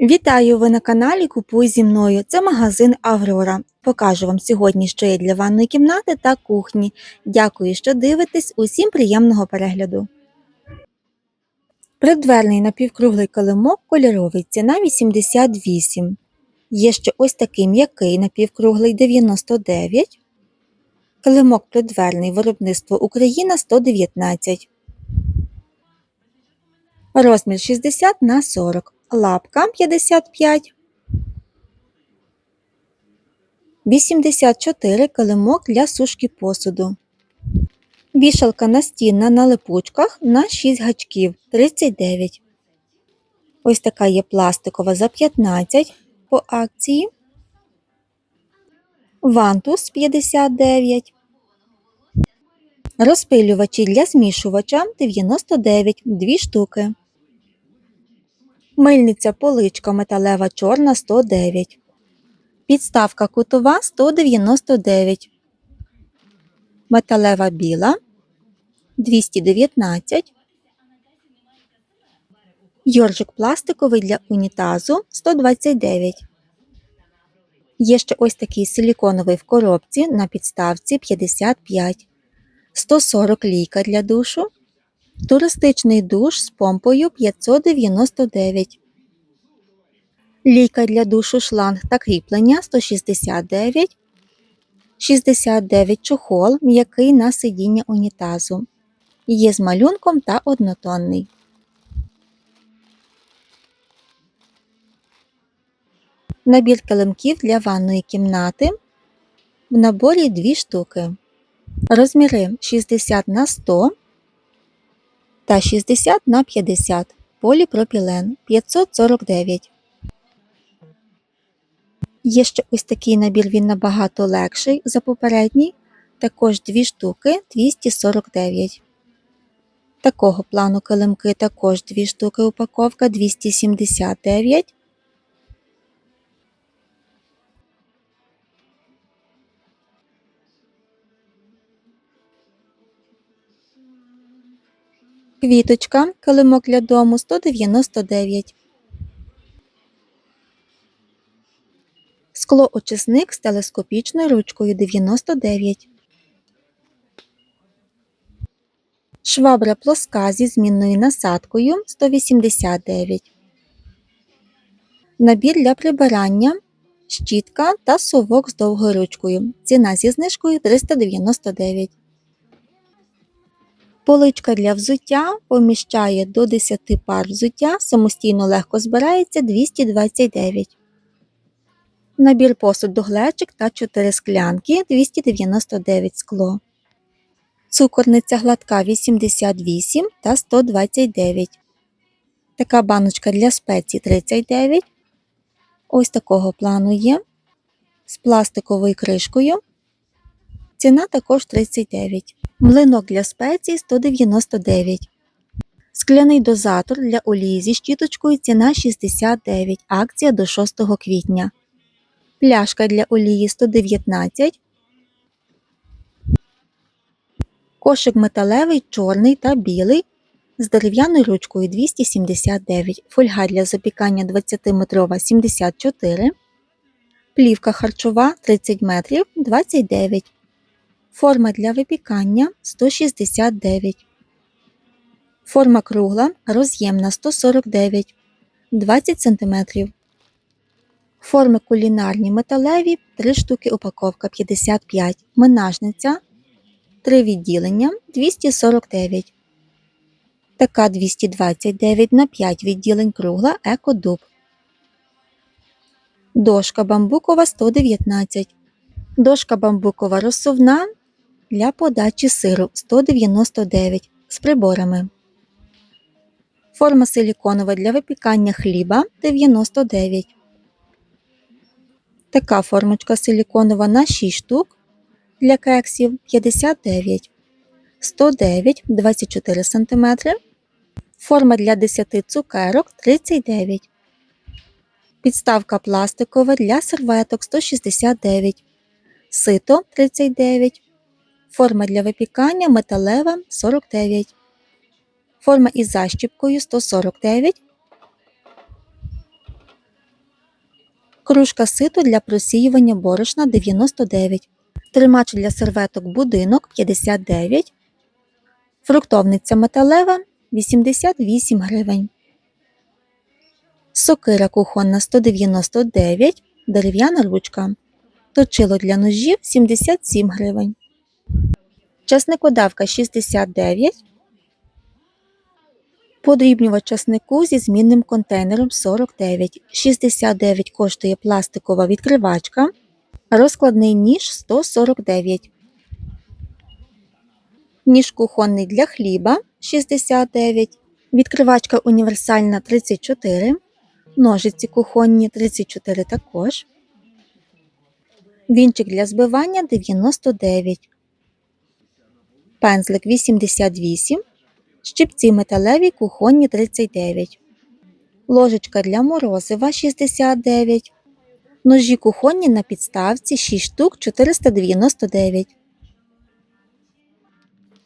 Вітаю! Ви на каналі Купуй зі мною. Це магазин Аврора. Покажу вам сьогодні, що є для ванної кімнати та кухні. Дякую, що дивитесь. Усім приємного перегляду. Придверний напівкруглий килимок кольоровий, ціна 88. Є ще ось такий м'який напівкруглий 99. Килимок придверний виробництво Україна 119. Розмір 60 на 40. Лапка 55. 84 килимок для сушки посуду. Вішалка настінна на липучках на 6 гачків 39. Ось така є пластикова за 15 по акції. Вантус 59. Розпилювачі для змішувача 99 2 штуки. Мильниця поличка металева чорна 109. Підставка кутова 199. Металева біла 219. Йоржик пластиковий для унітазу 129. Є ще ось такий силіконовий в коробці на підставці 55. 140 лійка для душу. Туристичний душ з помпою 599. Лійка для душу шланг та кріплення 169. 69 чохол м'який на сидіння унітазу. Є з малюнком та однотонний. Набір килимків для ванної кімнати. В наборі 2 штуки. Розміри 60 на 100 та 60 на 50 поліпропілен 549. Є ще ось такий набір, він набагато легший за попередній, також дві штуки 249. Такого плану килимки також дві штуки упаковка 279. Квіточка, килимок для дому 199. Склоочисник з телескопічною ручкою 99. Швабра плоска зі змінною насадкою 189. Набір для прибирання, щітка та совок з довгою ручкою. Ціна зі знижкою 399. Поличка для взуття поміщає до 10 пар взуття, самостійно легко збирається 229. Набір посуду глечик та 4 склянки 299 скло. Цукорниця гладка 88 та 129. Така баночка для спецій 39. Ось такого плану є. З пластиковою кришкою. Ціна також 39. Млинок для спецій 199. Скляний дозатор для олії зі щіточкою ціна 69. Акція до 6 квітня. Пляшка для олії 119. Кошик металевий, чорний та білий з дерев'яною ручкою 279. Фольга для запікання 20-метрова 74. Плівка харчова 30 метрів 29. Форма для випікання 169. Форма кругла роз'ємна 149 20 см. Форми кулінарні металеві 3 штуки упаковка 55. Минажниця 3 відділення 249. Така 229 на 5 відділень кругла екодуб. Дошка бамбукова 119. Дошка бамбукова розсувна для подачі сиру 199 з приборами. Форма силіконова для випікання хліба 99. Така формочка силіконова на 6 штук для кексів 59, 109 24 см. Форма для 10 цукерок 39. Підставка пластикова для серветок 169. Сито 39. Форма для випікання металева 49. Форма із защіпкою 149. Кружка ситу для просіювання борошна 99. Тримач для серветок будинок 59. Фруктовниця металева 88 гривень. Сокира кухонна 199, дерев'яна ручка. Точило для ножів 77 гривень. Часникодавка 69. Подрібнювач часнику зі змінним контейнером 49. 69 коштує пластикова відкривачка. Розкладний ніж 149. Ніж кухонний для хліба 69. Відкривачка універсальна 34. Ножиці кухонні 34 також. Вінчик для збивання 99. Пензлик 88. Щипці металеві кухонні 39. Ложечка для морозива 69. Ножі кухонні на підставці 6 штук 499.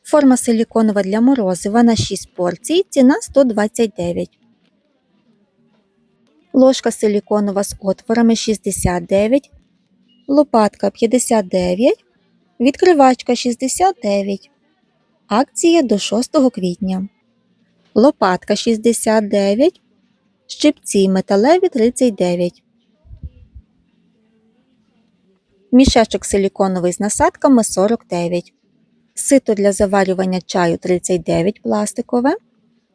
Форма силіконова для морозива на 6 порцій. Ціна 129. Ложка силіконова з отворами 69. Лопатка 59. Відкривачка 69. Акція до 6 квітня. Лопатка 69. Щипці металеві 39. Мішечок силіконовий з насадками 49. Сито для заварювання чаю 39 пластикове.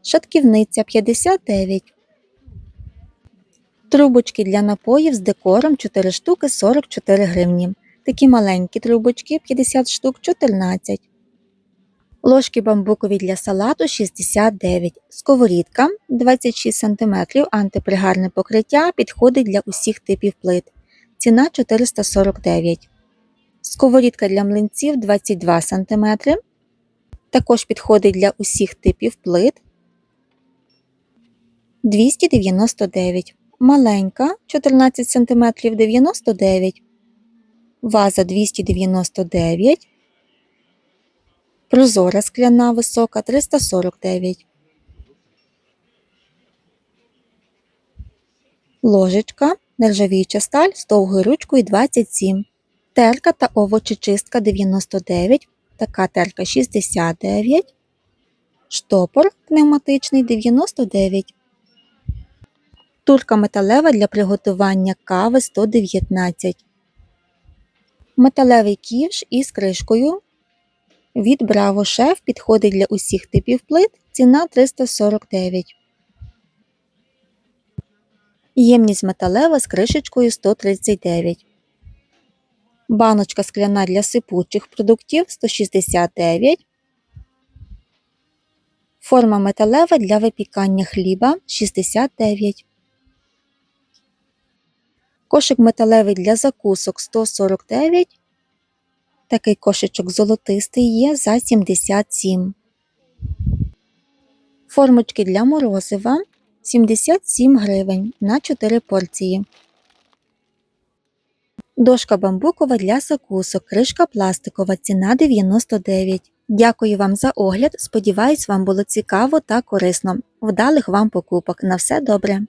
Шатківниця 59. Трубочки для напоїв з декором 4 штуки 44 гривні. Такі маленькі трубочки 50 штук 14. Ложки бамбукові для салату 69. Сковорідка 26 см антипригарне покриття підходить для усіх типів плит. Ціна 449. Сковорідка для млинців 22 см. Також підходить для усіх типів плит. 299. Маленька 14 см 99. Ваза 299. Прозора скляна висока 349. Ложечка, нержавіюча сталь з довгою ручкою 27. Терка та овочечистка 99. Така терка 69. Штопор пневматичний 99. Турка металева для приготування кави 119. Металевий ківш із кришкою від Bravo Chef підходить для усіх типів плит. Ціна 349. Ємність металева з кришечкою 139. Баночка скляна для сипучих продуктів 169. Форма металева для випікання хліба 69. Кошик металевий для закусок 149. Такий кошечок золотистий є за 77. Формочки для морозива 77 гривень на 4 порції. Дошка бамбукова для закусок, кришка пластикова, ціна 99. Дякую вам за огляд. Сподіваюсь, вам було цікаво та корисно. Вдалих вам покупок. На все добре!